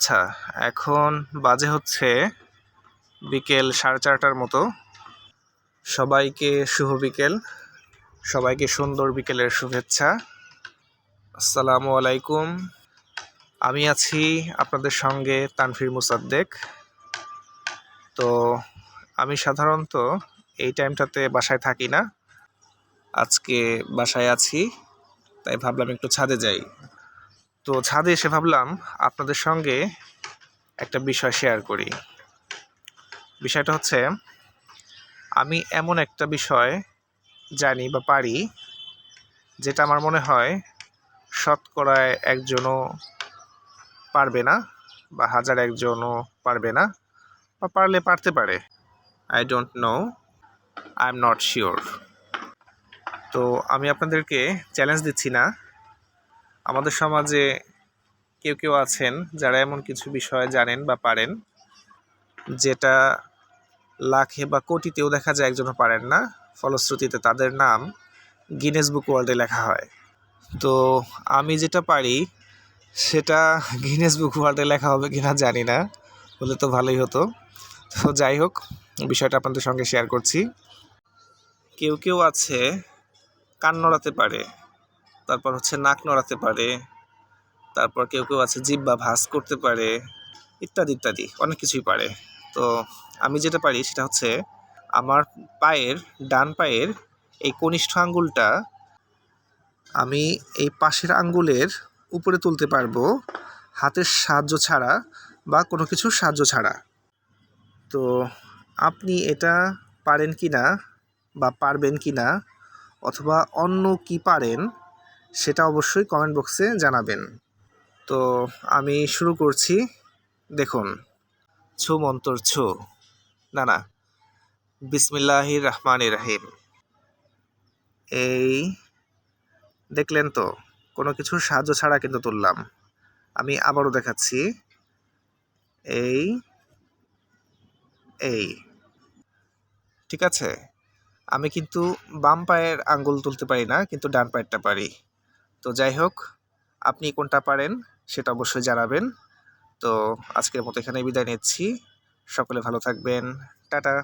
আচ্ছা এখন বাজে হচ্ছে বিকেল সাড়ে চারটার মতো। সবাইকে শুভ বিকেল। সবাইকে সুন্দর বিকেলের শুভেচ্ছা। আসসালামু আলাইকুম। আমি আছি আপনাদের সঙ্গে তানফির মুসাদ্দেক। তো আমি সাধারণত এই টাইমটাতে বাসায় থাকি না। আজকে বাসায় আছি, তাই ভাবলাম একটু ছাদে যাই। তো ছাদে এসে ভাবলাম আপনাদের সঙ্গে একটা বিষয় শেয়ার করি। বিষয়টা হচ্ছে, আমি এমন একটা বিষয় জানি বা পারি যেটা আমার মনে হয় শতকরায় একজনও পারবে না বা হাজার একজনও পারবে না বা পারলে পারতে পারে। I don't know I am not sure তো আমি আপনাদেরকে চ্যালেঞ্জ দিচ্ছি না। আমাদের সমাজে কেউ কেউ আছেন যারা এমন কিছু বিষয় জানেন বা পারেন, যেটা লাখে বা কোটিতেও দেখা যায় একজনও পারেন না। ফলশ্রুতিতে তাদের নাম গিনেস বুক ওয়ার্ল্ডে লেখা হয়। তো আমি যেটা পারি, সেটা গিনেস বুক ওয়ার্ল্ডে লেখা হবে কিনা জানি না, হলে তো ভালোই হতো। তো যাই হোক, বিষয়টা আপনাদের সঙ্গে শেয়ার করছি। কেউ কেউ আছে, কান নড়াতে পারে। তারপর হচ্ছে নাক নড়াতে পারে, তারপর কেউ কেউ আছে জিব্বা ভাঁজ করতে পারে, ইত্যাদি ইত্যাদি, অনেক কিছুই পারে। তো আমি যেটা পারি সেটা হচ্ছে আমার পায়ের, ডান পায়ের এই কনিষ্ঠ আঙ্গুলটা আমি এই পাশের আঙ্গুলের উপরে তুলতে পারব হাতের সাহায্য ছাড়া বা কোনো কিছুর সাহায্য ছাড়া। তো আপনি এটা পারেন কি না বা পারবেন কি না অথবা অন্য কি পারেন সেটা অবশ্যই কমেন্ট বক্সে জানাবেন। তো আমি শুরু করছি। দেখুন, ছু মন্তর ছু। না না। বিসমিল্লাহির রহমান রাহিম। এই দেখলেন তো, কোনো কিছুর সাহায্য ছাড়া কিন্তু তুললাম। আমি আবারও দেখাচ্ছি। এই এই। ঠিক আছে? আমি কিন্তু বাম পায়ের আঙ্গুল তুলতে পারি না, কিন্তু ডান পায়েরটা পারি। তো যাই হোক, আপনি কোনটা পারেন সেটা অবশ্যই জানাবেন। তো আজকের মতো এখানে বিদায় নিচ্ছি। সকলে ভালো থাকবেন। টাটা।